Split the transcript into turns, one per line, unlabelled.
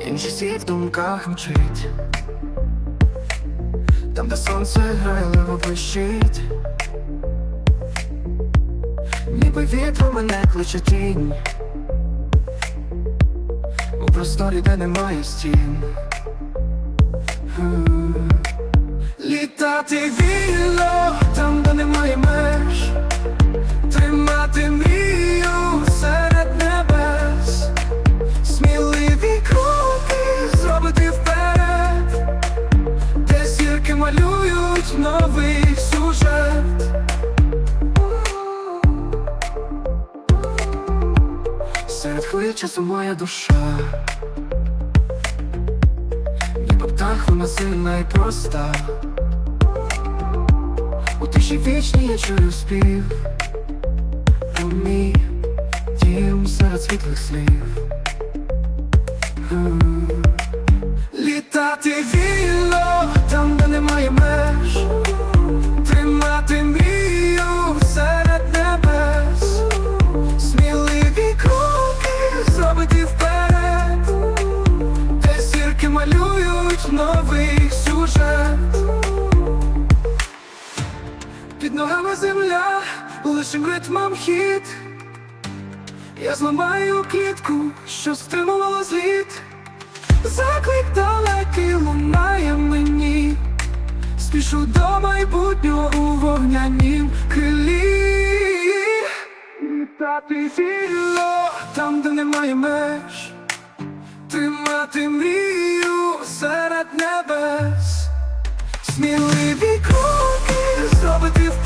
Інший світ в думках мчить. Там, де сонце грайливо блищить. Ніби вітру мене кличе тінь. У просторі, де немає стін. Літати вільно, новий сюжет. Серед хвиль часу моя душа, ніби птах вона сильна і проста. У тиші вічній я чую спів. У мій дім серед світлих слів. Літати вільно, лишим ритмом хід. Я зламаю клітку, що стримувала зліт. Заклик далекий лунає мені. Спішу до майбутнього у вогнянім крилі. Літати вільно, там, де немає меж. Тримати мрію серед небес. Сміливі кроки зробити вперед